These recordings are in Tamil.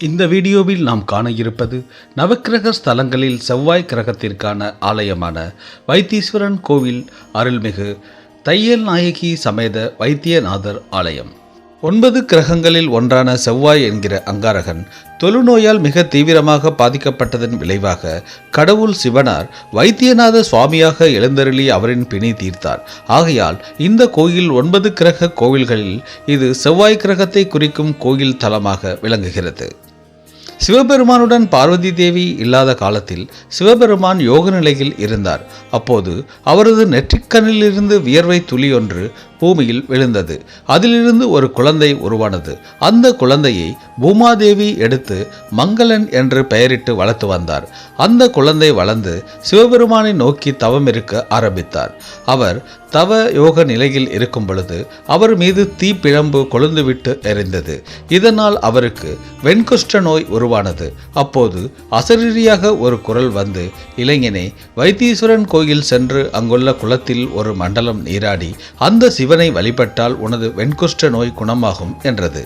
இந்த வீடியோவில் நாம் காண இருப்பது நவக்கிரக ஸ்தலங்களில் செவ்வாய் கிரகத்திற்கான ஆலயமான வைத்தீஸ்வரன் கோவில் அருள்மிகு தையல் நாயகி சமேத வைத்தியநாதர் ஆலயம். ஒன்பது கிரகங்களில் ஒன்றான செவ்வாய் என்கிற அங்காரகன் தொழுநோயால் மிக தீவிரமாக பாதிக்கப்பட்டதன் விளைவாக கடவுள் சிவனார் வைத்தியநாத சுவாமியாக எழுந்தருளி அவரின் பிணி தீர்த்தார். ஆகையால் இந்த கோயில் ஒன்பது கிரக கோவில்களில் இது செவ்வாய் கிரகத்தை குறிக்கும் கோயில் தலமாக விளங்குகிறது. சிவபெருமானுடன் பார்வதி தேவி இல்லாத காலத்தில் சிவபெருமான் யோக நிலையில் இருந்தார். அப்போது அவரது நெற்றிக்கண்ணிலிருந்து வியர்வை துளி ஒன்று பூமியில் விழுந்தது. அதிலிருந்து ஒரு குழந்தை உருவானது. அந்த குழந்தையை பூமாதேவி எடுத்து மங்களன் என்று பெயரிட்டு வளர்த்து வந்தார். அந்த குழந்தை வளர்ந்து சிவபெருமானை நோக்கி தவம் இருக்க ஆரம்பித்தார். அவர் தவ யோக நிலையில் இருக்கும் பொழுது அவர் மீது தீப்பிழம்பு கொழுந்துவிட்டு எரிந்தது. இதனால் அவருக்கு வெண்குஷ்ட நோய் உருவானது. அப்போது அசரீரியாக ஒரு குரல் வந்து இளைஞனை வைத்தீஸ்வரன் கோயில் சென்று அங்குள்ள குளத்தில் ஒரு மண்டலம் நீராடி அந்த சிவனை வழிபட்டால் உனது வெண்குஷ்ட நோய் குணமாகும் என்றது.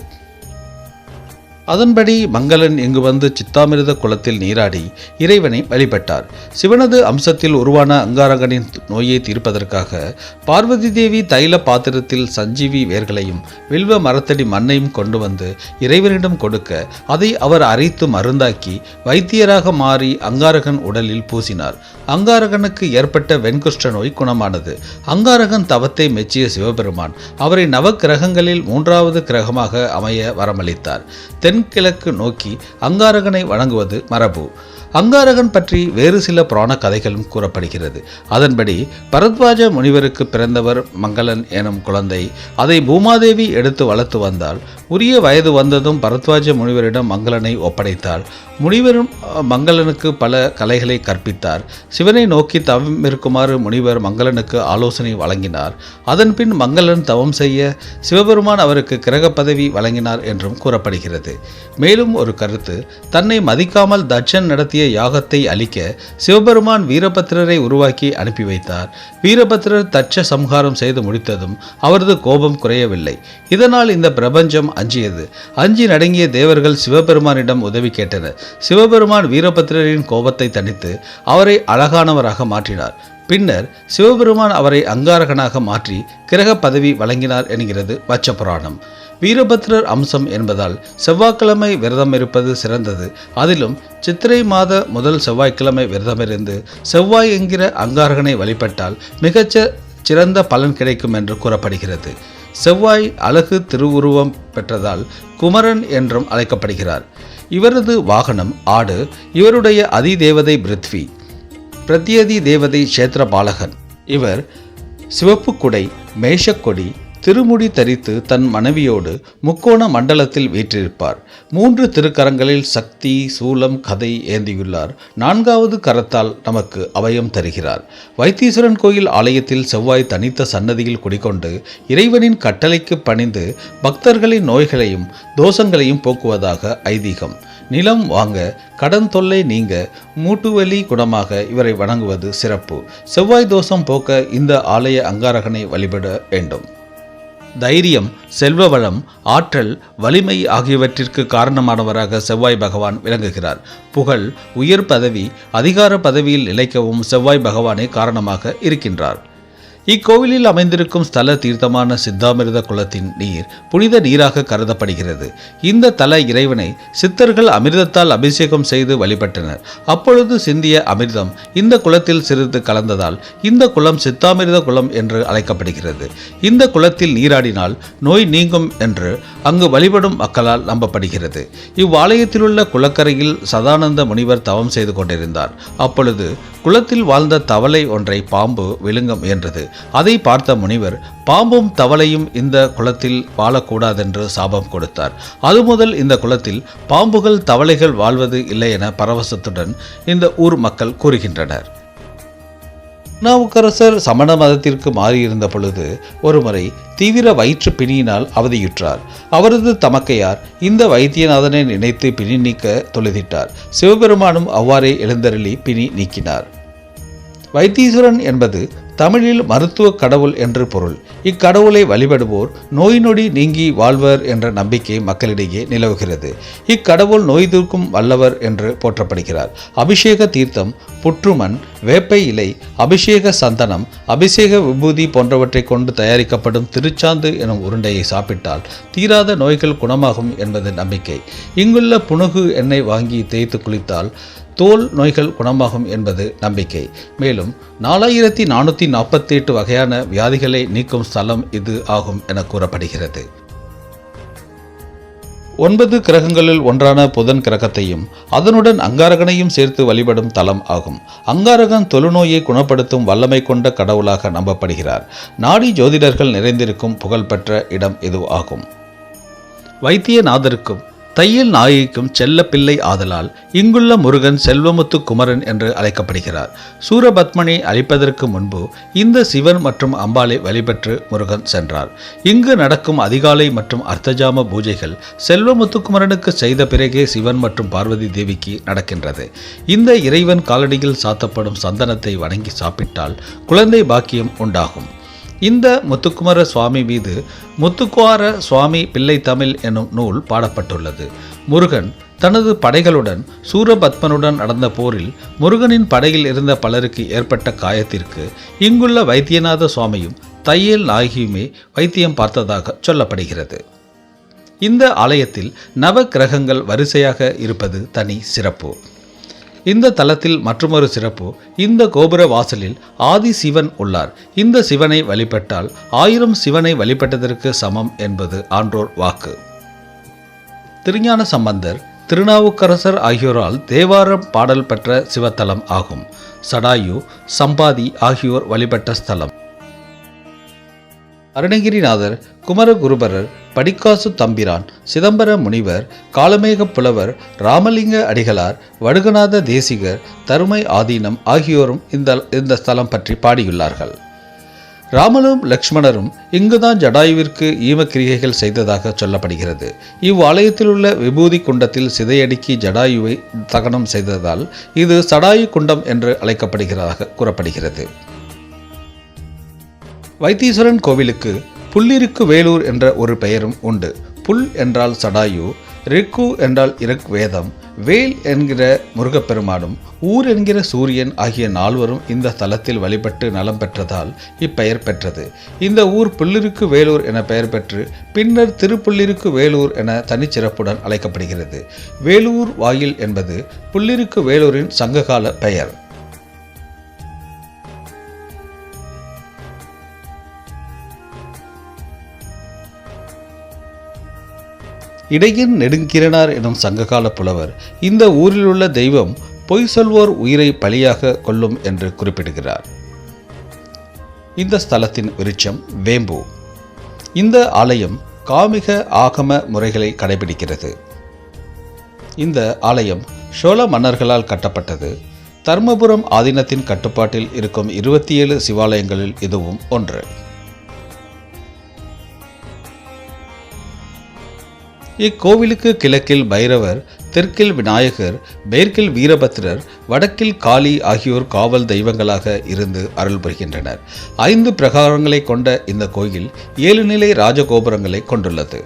அதன்படி மங்களன் இங்கு வந்து சித்தாமிரத குளத்தில் நீராடி இறைவனை வழிபட்டார். சிவனது அம்சத்தில் உருவான அங்காரகனின் நோயை தீர்ப்பதற்காக பார்வதி தேவி தைல பாத்திரத்தில் சஞ்சீவி வேர்களையும் வில்வ மரத்தடி மண்ணையும் கொண்டு வந்து இறைவனிடம் கொடுக்க அதை அவர் அரைத்து மருந்தாக்கி வைத்தியராக மாறி அங்காரகன் உடலில் பூசினார். அங்காரகனுக்கு ஏற்பட்ட வெண்குஷ்ட நோய் குணமானது. அங்காரகன் தவத்தை மெச்சிய சிவபெருமான் அவரை நவக்கிரகங்களில் மூன்றாவது கிரகமாக அமைய வரமளித்தார். தென்கிழக்கு நோக்கி அங்காரகனை வணங்குவது மரபு. அங்காரகன் பற்றி வேறு சில புராண கதைகளும் கூறப்படுகிறது. அதன்படி பரத்வாஜ முனிவருக்கு பிறந்தவர் மங்களன் எனும் குழந்தை அதை பூமாதேவி எடுத்து வளர்த்து வந்தால் உரிய வயது வந்ததும் பரத்வாஜ முனிவரிடம் மங்களனை ஒப்படைத்தார் முனிவரும் மங்களனுக்கு பல கலைகளை கற்பித்தார். சிவனை நோக்கி தவம் இருக்குமாறு முனிவர் மங்களனுக்கு ஆலோசனை வழங்கினார். அதன்பின் மங்களன் தவம் செய்ய சிவபெருமான் அவருக்கு கிரக பதவி வழங்கினார் என்றும் கூறப்படுகிறது. மேலும் ஒரு கருத்து தன்னை மதிக்காமல் தட்சன் நடத்திய யாகத்தை அழிக்க சிவபெருமான் வீரபத்திரரை உருவாக்கி அனுப்பி வைத்தார். வீரபத்திரர் தட்ச சம்ஹாரம் செய்து முடித்ததும் அவரது கோபம் குறையவில்லை. இதனால் இந்த பிரபஞ்சம் அஞ்சியது. அஞ்சி நடுங்கிய தேவர்கள் சிவபெருமானிடம் உதவி கேட்டனர். சிவபெருமான் வீரபத்திரரின் கோபத்தை தணித்து அவரை அழகானவராக மாற்றினார். பின்னர் சிவபெருமான் அவரை அங்காரகனாக மாற்றி கிரக பதவி வழங்கினார் என்கிறது வச்ச புராணம் வீரபத்ரர் அம்சம் என்பதால் செவ்வாய்க்கிழமை விரதம் இருப்பது சிறந்தது. அதிலும் சித்திரை மாத முதல் செவ்வாய்க்கிழமை விரதமிருந்து செவ்வாய் என்கிற அங்காரகனை வழிபட்டால் மிகச்ச சிறந்த பலன் கிடைக்கும் என்று கூறப்படுகிறது. செவ்வாய் அழகு திருவுருவம் பெற்றதால் குமரன் என்றும் அழைக்கப்படுகிறார். இவரது வாகனம் ஆடு இவருடைய அதிதேவதை பிருத்வி பிரத்யதி தேவதை சேத்திரபாலகன் இவர் சிவப்பு குடை மேஷக்கொடி திருமுடி தரித்து தன் மனைவியோடு முக்கோண மண்டலத்தில் வீற்றிருப்பார். மூன்று திருக்கரங்களில் சக்தி சூலம் கதை ஏந்தியுள்ளார். நான்காவது கரத்தால் நமக்கு அபயம் தருகிறார். வைத்தீஸ்வரன் கோயில் ஆலயத்தில் செவ்வாய் தனித்த சன்னதியில் குடிகொண்டு இறைவனின் கட்டளைக்கு பணிந்து பக்தர்களின் நோய்களையும் தோஷங்களையும் போக்குவதாக ஐதீகம். நிலம் வாங்க கடன் தொல்லை நீங்க மூட்டுவலி குணமாக இவரை வணங்குவது சிறப்பு. செவ்வாய் தோஷம் போக்க இந்த ஆலய அங்காரகனை வழிபட வேண்டும். தைரியம் செல்வ வளம் ஆற்றல் வலிமை ஆகியவற்றிற்கு காரணமானவராக செவ்வாய் பகவான் விளங்குகிறார். புகழ் உயர் பதவி அதிகார பதவியில் நிலைக்கவும் செவ்வாய் பகவானே காரணமாக இருக்கின்றார். இக்கோவிலில் அமைந்திருக்கும் ஸ்தல தீர்த்தமான சித்தாமிர்த குளத்தின் நீர் புனித நீராக கருதப்படுகிறது. இந்த தல இறைவனை சித்தர்கள் அமிர்தத்தால் அபிஷேகம் செய்து வழிபட்டனர். அப்பொழுது சிந்திய அமிர்தம் இந்த குளத்தில் சிறிது கலந்ததால் இந்த குளம் சித்தாமிர்த குளம் என்று அழைக்கப்படுகிறது. இந்த குளத்தில் நீராடினால் நோய் நீங்கும் என்று அங்கு வழிபடும் மக்களால் நம்பப்படுகிறது. இவ்வாலயத்திலுள்ள குளக்கரையில் சதானந்த முனிவர் தவம் செய்து கொண்டிருந்தார். அப்பொழுது குளத்தில் வாழ்ந்த தவளை ஒன்றை பாம்பு விழுங்க முயன்றது அதை பார்த்த முனிவர் பாம்பும் தவளையும் இந்த குளத்தில் வாழக்கூடாதென்று சாபம் கொடுத்தார். அது முதல் இந்த குளத்தில் பாம்புகள் தவளைகள் வாழ்வது இல்லை என பரவசத்துடன் இந்த ஊர் மக்கள் கூறுகின்றனர். திருநாவுக்கரசர் சமண மதத்திற்கு மாறியிருந்த பொழுது ஒருமுறை தீவிர வயிற்று பிணியினால் அவதியுற்றார். அவரது தமக்கையார் இந்த வைத்தியநாதனை நினைத்து பிணி நீக்க தொழுதிட்டார். சிவபெருமானும் அவ்வாறே எழுந்தருளி பிணி நீக்கினார். வைத்தீஸ்வரன் என்பது தமிழில் மருத்துவ கடவுள் என்று பொருள். இக்கடவுளை வழிபடுவோர் நோய் நொடி நீங்கி வாழ்வர் என்ற நம்பிக்கை மக்களிடையே நிலவுகிறது. இக்கடவுள் நோய் தீர்க்கும் வல்லவர் என்று போற்றப்படுகிறார். அபிஷேக தீர்த்தம் புற்றுமண் வேப்பை இலை அபிஷேக சந்தனம் அபிஷேக விபூதி போன்றவற்றை கொண்டு தயாரிக்கப்படும் திருச்சாந்து எனும் உருண்டையை சாப்பிட்டால் தீராத நோய்கள் குணமாகும் என்பது நம்பிக்கை. இங்குள்ள புணுகு எண்ணெய் வாங்கி தேய்த்து குளித்தால் தோல் நோய்கள் குணமாகும் என்பது நம்பிக்கை. மேலும் நாலாயிரத்தி நானூற்றி நாற்பத்தி எட்டு வகையான வியாதிகளை நீக்கும் ஸ்தலம் இது ஆகும் என கூறப்படுகிறது. ஒன்பது கிரகங்களில் ஒன்றான புதன் கிரகத்தையும் அதனுடன் அங்காரகனையும் சேர்த்து வழிபடும் தலம் ஆகும். அங்காரகன் தொழுநோயை குணப்படுத்தும் வல்லமை கொண்ட கடவுளாக நம்பப்படுகிறார். நாடி ஜோதிடர்கள் நிறைந்திருக்கும் புகழ்பெற்ற இடம் இது ஆகும். வைத்தியநாதருக்கும் தையல் நாயகிக்கும் செல்ல பிள்ளை ஆதலால் இங்குள்ள முருகன் செல்வமுத்து குமரன் என்று அழைக்கப்படுகிறார். சூரபத்மனை அழிப்பதற்கு முன்பு இந்த சிவன் மற்றும் அம்பாளை வழிபெற்று முருகன் சென்றார். இங்கு நடக்கும் அதிகாலை மற்றும் அர்த்தஜாம பூஜைகள் செல்வமுத்து குமரனுக்கு செய்த பிறகே சிவன் மற்றும் பார்வதி தேவிக்கு நடக்கின்றது. இந்த இறைவன் காலடியில் சாத்தப்படும் சந்தனத்தை வணங்கி சாப்பிட்டால் குழந்தை பாக்கியம் உண்டாகும். இந்த முத்துக்குமர சுவாமி மீது முத்துக்குவார சுவாமி பிள்ளை தமிழ் எனும் நூல் பாடப்பட்டுள்ளது. முருகன் தனது படைகளுடன் சூரபத்மனுடன் நடந்த போரில் முருகனின் படையில் இருந்த பலருக்கு ஏற்பட்ட காயத்திற்கு இங்குள்ள வைத்தியநாத சுவாமியும் தையல் நாயகியுமே வைத்தியம் பார்த்ததாக சொல்லப்படுகிறது. இந்த ஆலயத்தில் நவ கிரகங்கள் வரிசையாக இருப்பது தனி சிறப்பு. இந்த தலத்தில் மற்றொரு சிறப்பு இந்த கோபுர வாசலில் ஆதி சிவன் உள்ளார். இந்த சிவனை வழிபட்டால் ஆயிரம் சிவனை வழிபட்டதற்கு சமம் என்பது ஆன்றோர் வாக்கு. திருஞான சம்பந்தர் திருநாவுக்கரசர் ஆகியோரால் தேவாரம் பாடல் பெற்ற சிவத்தலம் ஆகும். சடாயு சம்பாதி ஆகியோர் வழிபட்ட ஸ்தலம். அருணகிரிநாதர் குமரகுருபரர் படிக்காசு தம்பிரான் சிதம்பர முனிவர் காலமேக புலவர் ராமலிங்க அடிகளார் வடுகநாத தேசிகர் தருமை ஆதீனம் ஆகியோரும் இந்த இந்த ஸ்தலம் பற்றி பாடியுள்ளார்கள். ராமனும் லக்ஷ்மணரும் இங்குதான் ஜடாயுவிற்கு ஈமக்கிரிகைகள் செய்ததாக சொல்லப்படுகிறது. இவ்வாலயத்தில் உள்ள விபூதி குண்டத்தில் சிதையடுக்கி ஜடாயுவை தகனம் செய்ததால் இது சடாயு குண்டம் என்று அழைக்கப்படுகிறதாக கூறப்படுகிறது. வைத்தீஸ்வரன் கோவிலுக்கு புல்லிருக்கு வேலூர் என்ற ஒரு பெயரும் உண்டு. புல் என்றால் சடாயு ரிக்கு என்றால் இறக் வேதம் வேல் என்கிற முருகப்பெருமானும் ஊர் என்கிற சூரியன் ஆகிய நால்வரும் இந்த தலத்தில் வழிபட்டு நலம் பெற்றதால் இப்பெயர் பெற்றது. இந்த ஊர் புல்லிருக்கு வேலூர் என பெயர் பெற்று பின்னர் திருப்புள்ளிருக்கு வேலூர் என தனிச்சிறப்புடன் அழைக்கப்படுகிறது. வேலூர் வாயில் என்பது புல்லிருக்கு வேலூரின் சங்ககால பெயர். இடையின் நெடுங்கிரனார் எனும் சங்ககால புலவர் இந்த ஊரிலுள்ள தெய்வம் பொய் சொல்வோர் உயிரை பலியாக கொள்ளும் என்று குறிப்பிடுகிறார். இந்த ஸ்தலத்தின் விருட்சம் வேம்பு. இந்த ஆலயம் காமிக ஆகம முறைகளை கடைபிடிக்கிறது. இந்த ஆலயம் சோழ மன்னர்களால் கட்டப்பட்டது. தர்மபுரம் ஆதீனத்தின் கட்டுப்பாட்டில் இருக்கும் இருபத்தி ஏழு சிவாலயங்களில் இதுவும் ஒன்று. இக்கோவிலுக்கு கிழக்கில் பைரவர் தெற்கில் விநாயகர் மேற்கில் வீரபத்திரர் வடக்கில் காளி ஆகியோர் காவல் தெய்வங்களாக இருந்து அருள் புரிகின்றனர். ஐந்து பிரகாரங்களை கொண்ட இந்த கோயில் ஏழு நிலை ராஜகோபுரங்களை கொண்டுள்ளது.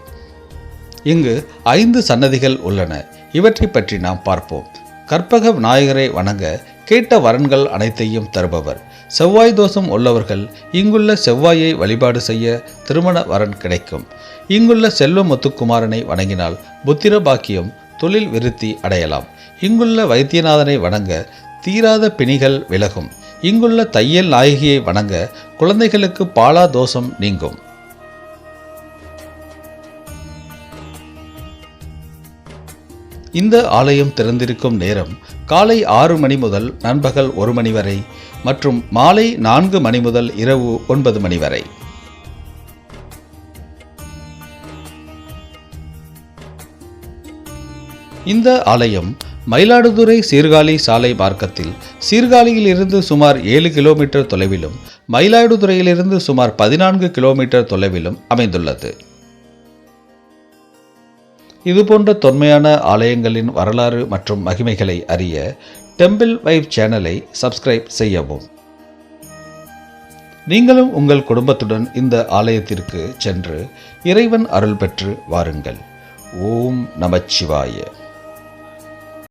இங்கு ஐந்து சன்னதிகள் உள்ளன. இவற்றை பற்றி நாம் பார்ப்போம். கற்பக விநாயகரை வணங்க கேட்ட வரன்கள் அனைத்தையும் தருபவர். செவ்வாய் தோஷம் உள்ளவர்கள் இங்குள்ள செவ்வாயை வழிபாடு செய்ய திருமண வரன் கிடைக்கும். இங்குள்ள செல்வ முத்துக்குமாரனை வணங்கினால் புத்திர பாக்கியம் தொழில் விருத்தி அடையலாம். இங்குள்ள வைத்தியநாதனை வணங்க தீராத பிணிகள் விலகும். இங்குள்ள தையல் நாயகியை வணங்க குழந்தைகளுக்கு பாலா தோஷம் நீங்கும். இந்த ஆலயம் திறந்திருக்கும் நேரம் காலை ஆறு மணி முதல் நண்பகல் ஒரு மணி வரை மற்றும் மாலை நான்கு மணி முதல் இரவு ஒன்பது மணி வரை. இந்த ஆலயம் மயிலாடுதுறை சீர்காழி சாலை மார்க்கத்தில் சீர்காழியில் இருந்து சுமார் ஏழு கிலோமீட்டர் தொலைவிலும் மயிலாடுதுறையிலிருந்து சுமார் பதினான்கு கிலோமீட்டர் தொலைவிலும் அமைந்துள்ளது. இதுபோன்ற தொன்மையான ஆலயங்களின் வரலாறு மற்றும் மகிமைகளை அறிய டெம்பிள் வைப் சேனலை சப்ஸ்கிரைப் செய்யவும். நீங்களும் உங்கள் குடும்பத்துடன் இந்த ஆலயத்திற்கு சென்று இறைவன் அருள் பெற்று வாருங்கள். ஓம் நமச்சிவாய.